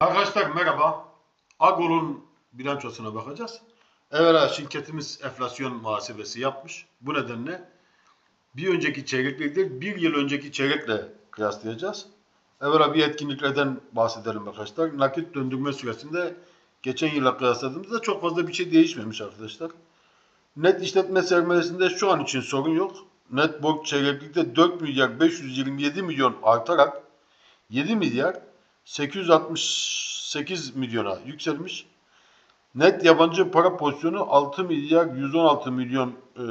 Arkadaşlar merhaba. Agol'un bilançosuna bakacağız. Evvela şirketimiz enflasyon muhasebesi yapmış. Bu nedenle bir önceki çeyrekle değil, bir yıl önceki çeyrekle kıyaslayacağız. Evvela bir etkinliklerden bahsedelim arkadaşlar. Nakit döndürme süresinde geçen yıla kıyasladığımızda çok fazla bir şey değişmemiş arkadaşlar. Net işletme sermayesinde şu an için sorun yok. Net borç çeyreklikte 4 milyar 527 milyon artarak 7 milyar 868 milyona yükselmiş. Net yabancı para pozisyonu 6 milyar 116 milyon e,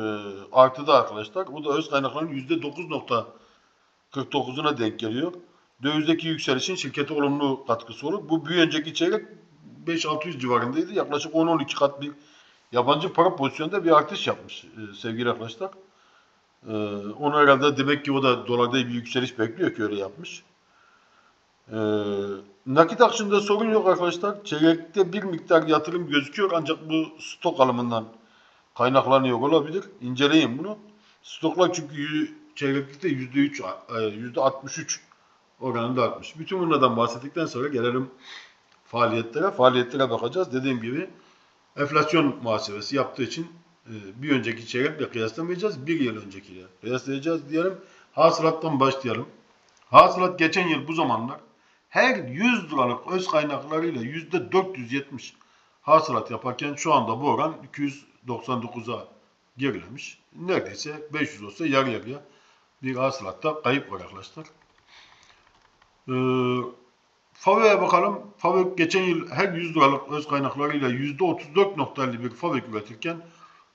artıda arkadaşlar. Bu da öz kaynakların %9.49'una denk geliyor. Dövizdeki yükselişin şirkete olumlu katkısı olur. Bu bir önceki çeyrek 5-600 civarındaydı. Yaklaşık 10-12 kat bir yabancı para pozisyonunda bir artış yapmış e, sevgili arkadaşlar. E, onu herhalde demek ki o da dolarda bir yükseliş bekliyor ki öyle yapmış. Ee, nakit akışında sorun yok arkadaşlar. Çeyrekte bir miktar yatırım gözüküyor ancak bu stok alımından kaynaklanıyor olabilir. İnceleyin bunu. Stoklar çünkü çeyreklikte %3, e, %63 oranında artmış. Bütün bunlardan bahsettikten sonra gelelim faaliyetlere. Faaliyetlere bakacağız. Dediğim gibi enflasyon muhasebesi yaptığı için e, bir önceki çeyrekle kıyaslamayacağız. Bir yıl öncekiyle kıyaslayacağız diyelim. Hasılattan başlayalım. Hasılat geçen yıl bu zamanlar her 100 liralık öz kaynaklarıyla yüzde 470 hasılat yaparken şu anda bu oran 299'a gerilemiş. Neredeyse 500 olsa yarı yarıya bir hasılatta kayıp var arkadaşlar. Ee, FAVÖK'e bakalım. FAVÖK geçen yıl her 100 liralık öz kaynaklarıyla %34.51 FAVÖK üretirken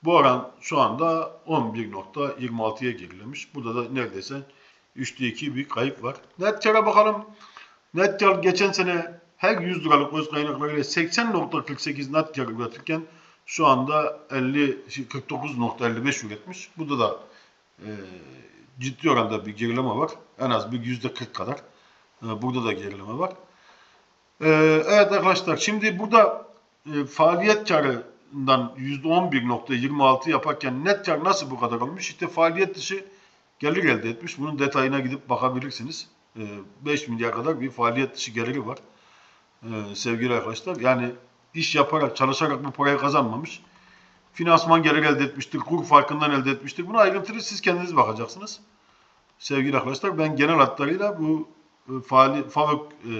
bu oran şu anda 11.26'ya gerilemiş. Burada da neredeyse 3'te 2 bir kayıp var. Net kar'a bakalım. Net kar geçen sene her 100 liralık öz kaynaklarıyla 80.48 net kar üretirken şu anda 50 49.55 üretmiş. Burada da e, ciddi oranda bir gerileme var. En az bir %40 kadar. E, burada da gerileme var. E, evet arkadaşlar şimdi burada e, faaliyet karından %11.26 yaparken net kar nasıl bu kadar olmuş? İşte faaliyet dışı gelir elde etmiş. Bunun detayına gidip bakabilirsiniz. E, 5 milyar kadar bir faaliyet dışı geliri var. E, sevgili arkadaşlar. Yani iş yaparak, çalışarak bu parayı kazanmamış. Finansman gelir elde etmiştir, kur farkından elde etmiştir. Buna ayrıntılı siz kendiniz bakacaksınız. Sevgili arkadaşlar ben genel hatlarıyla bu e, faali, FAVÖK e,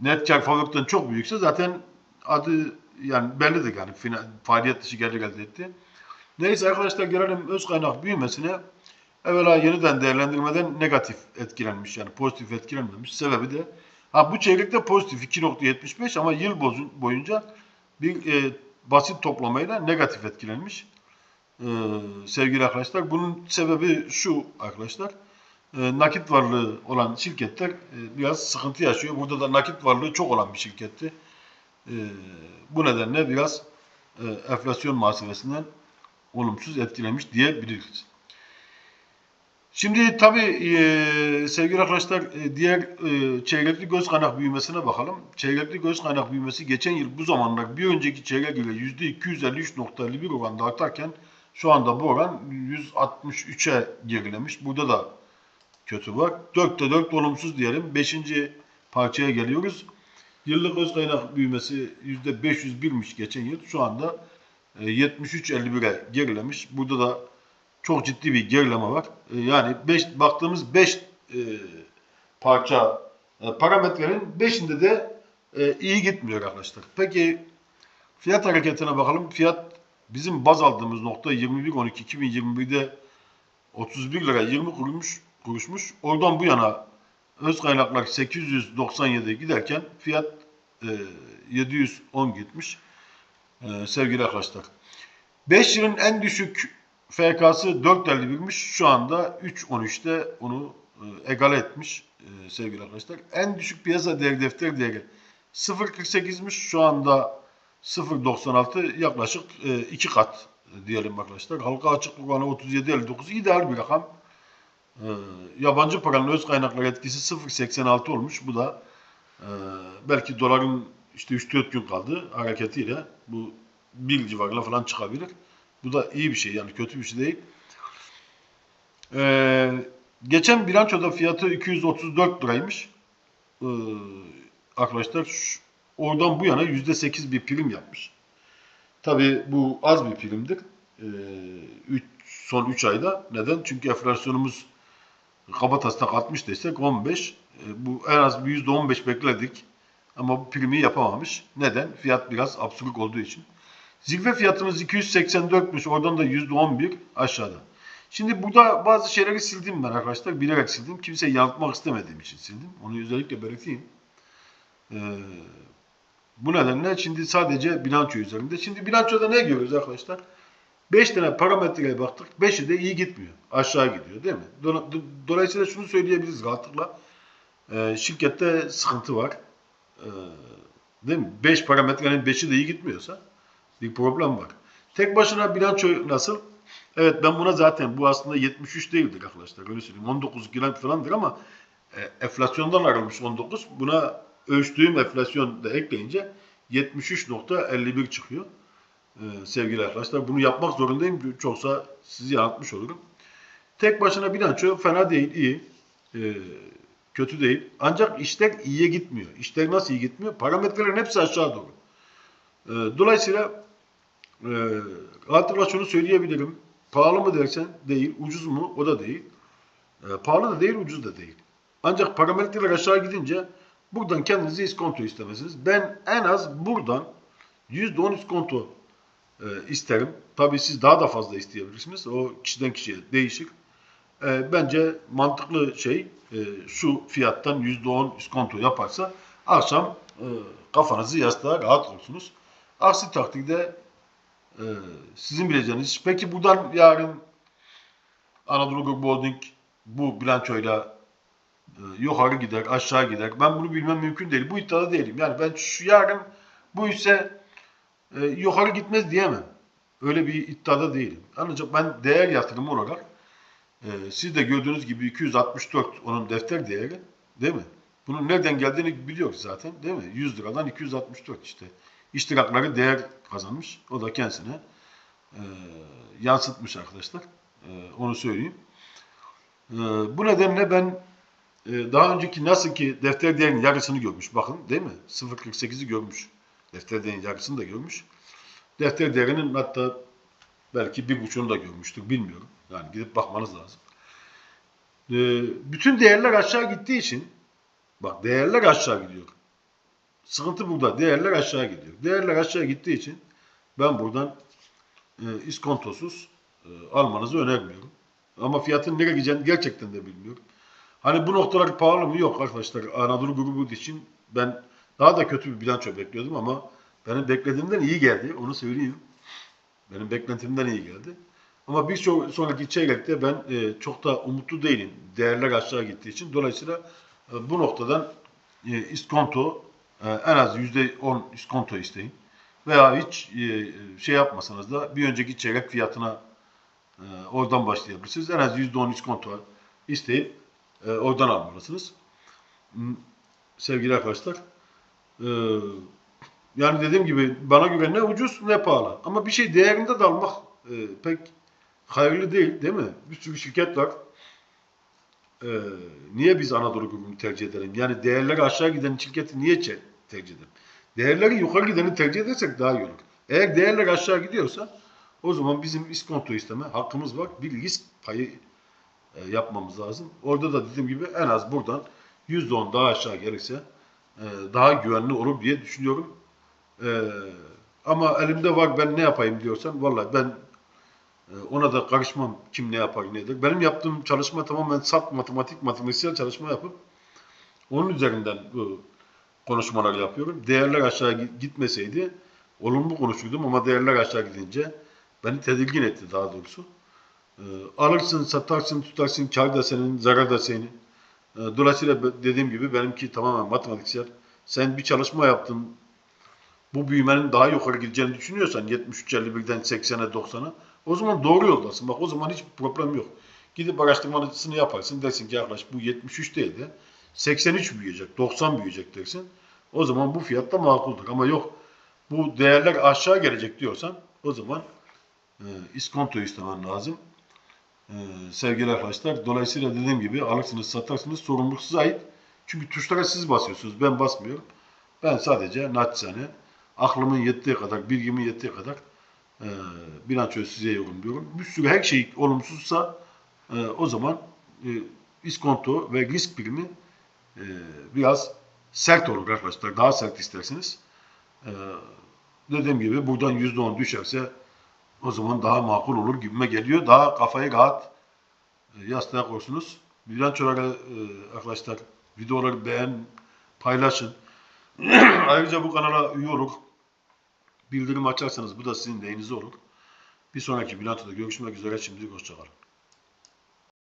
net kar FAVÖK'ten çok büyükse zaten adı yani bellidir yani faaliyet dışı gelir elde etti. Neyse arkadaşlar gelelim öz kaynak büyümesine. Evvela yeniden değerlendirmeden negatif etkilenmiş yani pozitif etkilenmemiş. Sebebi de ha bu çeyrekte pozitif 2.75 ama yıl boyunca bir e, basit toplamayla negatif etkilenmiş. Ee, sevgili arkadaşlar bunun sebebi şu arkadaşlar. E, nakit varlığı olan şirketler e, biraz sıkıntı yaşıyor. Burada da nakit varlığı çok olan bir şirketti. E, bu nedenle biraz e, enflasyon muhasebesinden olumsuz etkilemiş diyebiliriz. Şimdi tabii e, sevgili arkadaşlar e, diğer e, çeyrekli göz kaynak büyümesine bakalım. Çeyrekli göz kaynak büyümesi geçen yıl bu zamanlar bir önceki çeyrek ile %253.51 oranda artarken şu anda bu oran 163'e gerilemiş. Burada da kötü var. 4'te 4 olumsuz diyelim. 5. parçaya geliyoruz. Yıllık öz kaynak büyümesi %501'miş geçen yıl. Şu anda e, 73.51'e gerilemiş. Burada da çok ciddi bir gerileme var. E, Yani beş, baktığımız 5 parça e, parametrenin 5'inde de e, iyi gitmiyor arkadaşlar. Peki fiyat hareketine bakalım. Fiyat bizim baz aldığımız nokta 21.12.2021'de 31 lira 20 kurumuş, kuruşmuş. Oradan bu yana öz kaynaklar 897'ye giderken fiyat e, 710 gitmiş. E, sevgili arkadaşlar. 5 yılın en düşük FK'sı 4.51'miş. Şu anda 3.13'te onu e, egale etmiş e, sevgili arkadaşlar. En düşük piyasa değeri defter değeri 0.48'miş. Şu anda 0.96 yaklaşık e, iki kat e, diyelim arkadaşlar. Halka açıklık oranı 37.59 ideal bir rakam. E, yabancı paranın öz kaynakları etkisi 0.86 olmuş. Bu da e, belki doların işte 3-4 gün kaldı hareketiyle bu bir civarına falan çıkabilir. Bu da iyi bir şey yani kötü bir şey değil. Ee, geçen bilançoda fiyatı 234 liraymış. Ee, arkadaşlar oradan bu yana %8 bir prim yapmış. Tabii bu az bir primdir. Ee, üç- son 3 ayda. Neden? Çünkü enflasyonumuz kabataslak 60 desek 15. Ee, bu en az bir %15 bekledik. Ama bu primi yapamamış. Neden? Fiyat biraz absürt olduğu için. Zirve fiyatımız 284'müş. Oradan da %11 aşağıda. Şimdi burada bazı şeyleri sildim ben arkadaşlar. Bilerek sildim. Kimseyi yanıltmak istemediğim için sildim. Onu özellikle belirteyim. Ee, bu nedenle şimdi sadece bilanço üzerinde. Şimdi bilançoda ne görüyoruz arkadaşlar? 5 tane parametreye baktık. 5'i de iyi gitmiyor. Aşağı gidiyor değil mi? Do- do- Dolayısıyla şunu söyleyebiliriz rahatlıkla. Ee, şirkette sıkıntı var. Ee, değil mi? 5 parametrenin 5'i de iyi gitmiyorsa bir problem var. Tek başına bilanço nasıl? Evet ben buna zaten bu aslında 73 değildir arkadaşlar. Öyle söyleyeyim. 19 gram falandır ama e, enflasyondan ayrılmış 19. Buna ölçtüğüm enflasyon da ekleyince 73.51 çıkıyor. Ee, sevgili arkadaşlar bunu yapmak zorundayım. Çoksa sizi yanıltmış olurum. Tek başına bilanço fena değil, iyi. Ee, kötü değil. Ancak işler iyiye gitmiyor. İşler nasıl iyi gitmiyor? Parametrelerin hepsi aşağı doğru. Ee, dolayısıyla e, rahatlıkla şunu söyleyebilirim. Pahalı mı dersen değil, ucuz mu o da değil. E, pahalı da değil, ucuz da değil. Ancak parametreler aşağı gidince buradan kendinize iskonto istemezsiniz. Ben en az buradan %10 iskonto e, isterim. Tabii siz daha da fazla isteyebilirsiniz. O kişiden kişiye değişir. E, bence mantıklı şey e, şu fiyattan %10 iskonto yaparsa akşam e, kafanızı yastığa rahat olursunuz. Aksi takdirde e, sizin bileceğiniz. Peki buradan yarın Anadolu Group Holding bu bilançoyla e, yukarı gider, aşağı gider. Ben bunu bilmem mümkün değil. Bu iddiada değilim. Yani ben şu yarın bu ise e, yukarı gitmez diyemem. Öyle bir iddiada değilim. Ancak ben değer yatırımı olarak e, siz de gördüğünüz gibi 264 onun defter değeri değil mi? Bunun nereden geldiğini biliyoruz zaten değil mi? 100 liradan 264 işte. İştirakları değer kazanmış. O da kendisine e, yansıtmış arkadaşlar. E, onu söyleyeyim. E, bu nedenle ben e, daha önceki nasıl ki defter değerinin yarısını görmüş. Bakın değil mi? 0.48'i görmüş. Defter değerinin yarısını da görmüş. Defter değerinin hatta belki bir buçuğunu da görmüştür. Bilmiyorum. Yani gidip bakmanız lazım. E, bütün değerler aşağı gittiği için bak değerler aşağı gidiyor. Sıkıntı burada. Değerler aşağı gidiyor. Değerler aşağı gittiği için ben buradan e, iskontosuz e, almanızı önermiyorum. Ama fiyatın nereye gideceğini gerçekten de bilmiyorum. Hani bu noktalar pahalı mı? Yok arkadaşlar. Anadolu grubu için ben daha da kötü bir bilanço bekliyordum ama benim beklediğimden iyi geldi. Onu söyleyeyim. Benim beklentimden iyi geldi. Ama bir so- sonraki çeyrekte ben e, çok da umutlu değilim. Değerler aşağı gittiği için. Dolayısıyla e, bu noktadan e, iskonto e, en az %10 iskonto isteyin. Veya hiç e, şey yapmasanız da bir önceki çeyrek fiyatına e, oradan başlayabilirsiniz. En az %10 iskonto isteyip e, oradan almalısınız. Hmm, Sevgili arkadaşlar. yani dediğim gibi bana göre ne ucuz ne pahalı. Ama bir şey değerinde de almak e, pek hayırlı değil değil mi? Bir sürü şirket var. E, niye biz Anadolu grubunu tercih edelim? Yani değerleri aşağı giden şirketi niye tercih edelim? Değerleri yukarı gideni tercih edersek daha iyi olur. Eğer değerler aşağı gidiyorsa o zaman bizim iskonto isteme hakkımız var. Bir risk payı e, yapmamız lazım. Orada da dediğim gibi en az buradan %10 daha aşağı gelirse e, daha güvenli olur diye düşünüyorum. E, ama elimde var ben ne yapayım diyorsan vallahi ben ona da karışmam kim ne yapar ne eder. Benim yaptığım çalışma tamamen salt matematik, matematiksel çalışma yapıp onun üzerinden bu konuşmalar yapıyorum. Değerler aşağı gi- gitmeseydi olumlu konuşurdum ama değerler aşağı gidince beni tedirgin etti daha doğrusu. E, alırsın, satarsın, tutarsın, kar da senin, zarar da senin. E, dolayısıyla dediğim gibi benimki tamamen matematiksel. Sen bir çalışma yaptın, bu büyümenin daha yukarı gideceğini düşünüyorsan 73-51'den 80'e 90'a o zaman doğru yoldasın. Bak o zaman hiç problem yok. Gidip araştırmasını yaparsın dersin ki arkadaş bu 73 değil de 83 büyüyecek, 90 büyüyecek dersin. O zaman bu fiyat da makuldür. Ama yok bu değerler aşağı gelecek diyorsan o zaman e, iskonto istemen lazım. E, sevgili arkadaşlar dolayısıyla dediğim gibi alırsınız satarsınız sorumluluk ait. Çünkü tuşlara siz basıyorsunuz ben basmıyorum. Ben sadece naçizane aklımın yettiği kadar, bilgimin yettiği kadar e, bilançoyu size yorumluyorum. Bir sürü her şey olumsuzsa e, o zaman e, iskonto ve risk primi e, biraz sert olur arkadaşlar. Daha sert isterseniz. E, dediğim gibi buradan %10 düşerse o zaman daha makul olur gibime geliyor. Daha kafayı rahat e, yastığa koysunuz. Bilançoları e, arkadaşlar videoları beğen, paylaşın. Ayrıca bu kanala üye olur. Bildirim açarsanız bu da sizin lehinize olur. Bir sonraki bilançoda görüşmek üzere. Şimdilik hoşçakalın.